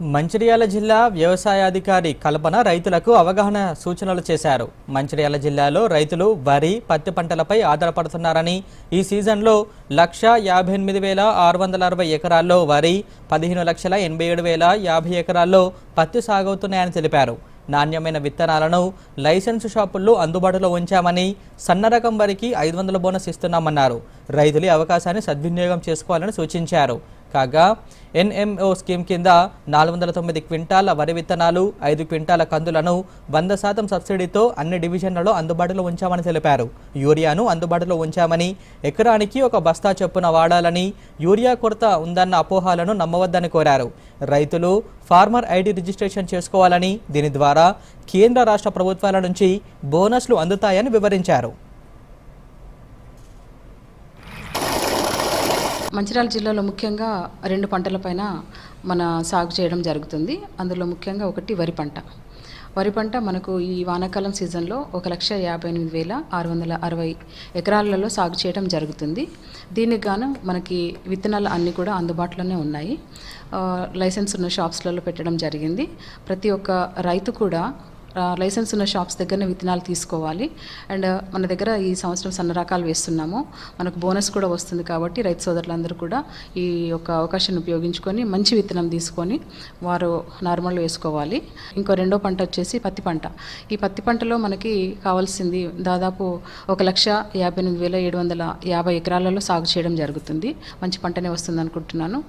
మంచిర్యాల జిల్లా వ్యవసాయాధికారి కల్పన రైతులకు అవగాహన సూచనలు చేశారు. మంచిర్యాల జిల్లాలో రైతులు వరి పత్తి పంటలపై ఆధారపడుతున్నారని ఈ సీజన్లో లక్ష యాభై ఎనిమిది వేల ఆరు వందల అరవై ఎకరాల్లో వరి పదిహేను లక్షల ఎనభై ఏడు వేల యాభై ఎకరాల్లో పత్తి సాగవుతున్నాయని తెలిపారు. నాణ్యమైన విత్తనాలను లైసెన్స్ షాపుల్లో అందుబాటులో ఉంచామని సన్న రకం వరికి ఐదు వందల బోనస్ ఇస్తున్నామన్నారు. రైతులు అవకాశాన్ని సద్వినియోగం చేసుకోవాలని సూచించారు. కాగా ఎన్ఎంఓ స్కీమ్ కింద నాలుగు వందల తొమ్మిది క్వింటాల వరి విత్తనాలు ఐదు క్వింటాల కందులను వంద శాతం సబ్సిడీతో అన్ని డివిజన్లలో అందుబాటులో ఉంచామని తెలిపారు. యూరియాను అందుబాటులో ఉంచామని ఎకరానికి ఒక బస్తా చొప్పున వాడాలని యూరియా కొరత ఉందన్న అపోహాలను నమ్మవద్దని కోరారు. రైతులు ఫార్మర్ ఐడి రిజిస్ట్రేషన్ చేసుకోవాలని దీని ద్వారా కేంద్ర రాష్ట్ర ప్రభుత్వాల నుంచి బోనస్లు అందుతాయని వివరించారు. మంచిర్యాల జిల్లాలో ముఖ్యంగా రెండు పంటలపైన మన సాగు చేయడం జరుగుతుంది. అందులో ముఖ్యంగా ఒకటి వరి పంట. వరి పంట మనకు ఈ వానాకాలం సీజన్లో ఒక లక్ష యాభై ఎనిమిది వేల ఆరు వందల అరవై ఎకరాలలో సాగు చేయడం జరుగుతుంది. దీనికి గాను మనకి విత్తనాలు అన్నీ కూడా అందుబాటులోనే ఉన్నాయి. లైసెన్స్ ఉన్న షాప్స్లలో పెట్టడం జరిగింది. ప్రతి ఒక్క రైతు కూడా లైసెన్స్ ఉన్న షాప్స్ దగ్గరనే విత్తనాలు తీసుకోవాలి. అండ్ మన దగ్గర ఈ సంవత్సరం సన్న రకాలు వేస్తున్నాము. మనకు బోనస్ కూడా వస్తుంది కాబట్టి రైతు సోదరులందరూ కూడా ఈ యొక్క అవకాశాన్ని ఉపయోగించుకొని మంచి విత్తనం తీసుకొని వారు నార్మల్ వేసుకోవాలి. ఇంకో రెండో పంట వచ్చేసి పత్తి పంట. ఈ పత్తి పంటలో మనకి కావాల్సింది దాదాపు ఒక లక్ష యాభై ఎనిమిది వేల ఏడు వందల యాభై ఎకరాలలో సాగు చేయడం జరుగుతుంది. మంచి పంటనే వస్తుంది అనుకుంటున్నాను